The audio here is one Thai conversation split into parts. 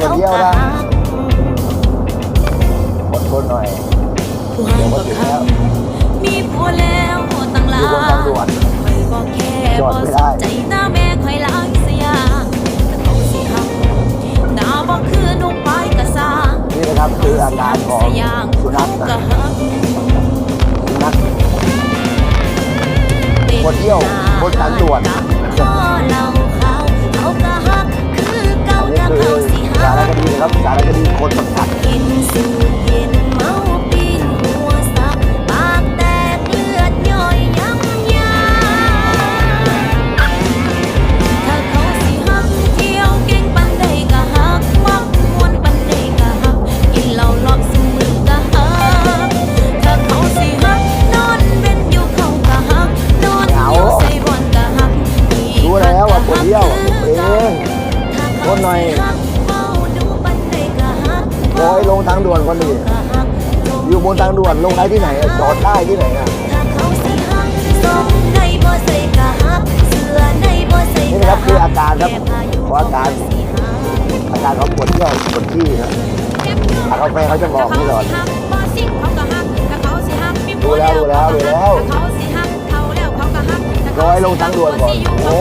คนเดียวละอดทนหน่อยเดี๋ยวก็ถึงแล้วมีผัวแล้วตั้งหลายทางด่วนจอดไม่ได้หน้าแม่คอยล้างเสียแต่เขาสิหักหน้าบ่คืนุ่งไปกระซานี่นะครับคืออาการของสุนัขนะสุนัขคนเดียวบนทางด่วน คนหน่อยร้อยลงทางด่วนคนดีอยู่บนทางด่วนลงได้ที่ไหนจอดได้ที่ไหนอะนี่นะครับคืออาการครับเพราะอาการอาการเขาปวดเที่ยวปวดขี้นะถ้าเขาไปเขาจะบอกนี่หรอกดูแล้วดูแล้วดูแล้วร้อยลงทางด่วนก่อนโอ้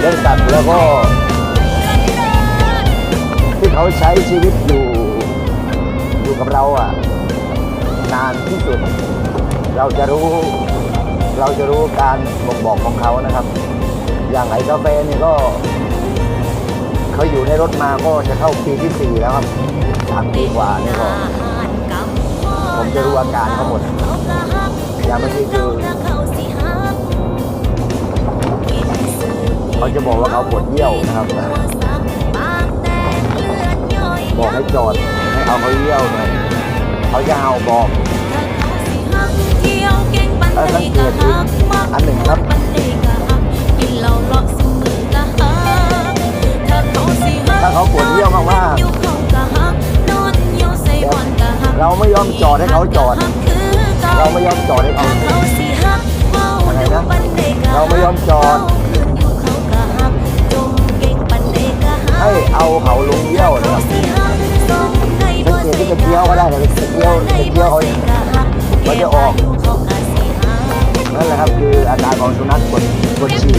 เลี้ยงสัตว์แล้วก็ ที่เขาใช้ชีวิตอยู่อยู่กับเราอะ นานที่สุด เราจะรู้ เราจะรู้การบ่งบอกของเขานะครับ อย่างไอ้กาแฟนี่ก็เขาอยู่ในรถมาก็จะเข้าปีที่สี่แล้วครับสามปีกว่านี่ก็ผมจะรู้อาการเขาหมดอย่างเมื่อกี้คือ เขาจะบอกว่าเขาปวดเยี่ยวนะครับ บอกให้จอดให้เอาเขาเยี่ยวหน่อยเขาจะเอาบอกแล้วสังเกตอีกอันหนึ่งครับถ้าเขาปวดเยี่ยวมากอยู่ากเราไม่ยอมจอดให้เขาจอด เราไม่ยอมจอดให้เขาอะไรนะเราไม่ยอมจอด เอาเขาลงเยี่ยวนะครับสิฮักส่งให้สังเกตที่กระเจียวก็ได้แต่กระเจียวกระเจียวเขาเนี่ยมันจะออกนั่นแหละครับคืออาการของสุนัขปวดปวดฉี่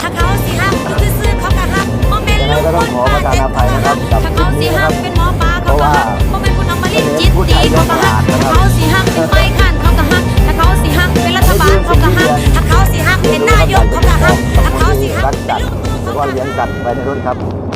ถ้าเขาสิฮักอยู่ซื่อๆเขาก็ฮักบ่แม่นยังไงลูกก็ต้องขอประทานอภัยนะครับกับถ้าเขาสิฮักคลิปนี้นะครับเป็นหมอปลาเขาก็ฮักบ่แม่นคุณเอามเลี้ยงจิตผู้ดีชายเขาก็ฮักเรื่องถ้าขาดนะครับเขาสิฮักเป็นไม้ขั้นเขาก็ฮักถ้าเขาสิฮักเป็นรัฐบาลเขาก็ฮักถ้าเขาสิฮักเป็นนายกเขาก็ฮักถ้าเขาสิฮักรักเป็สันตลูว์กมือหรือเขาว่าก็เลี้ยงกสัตว์ไปในรถครับ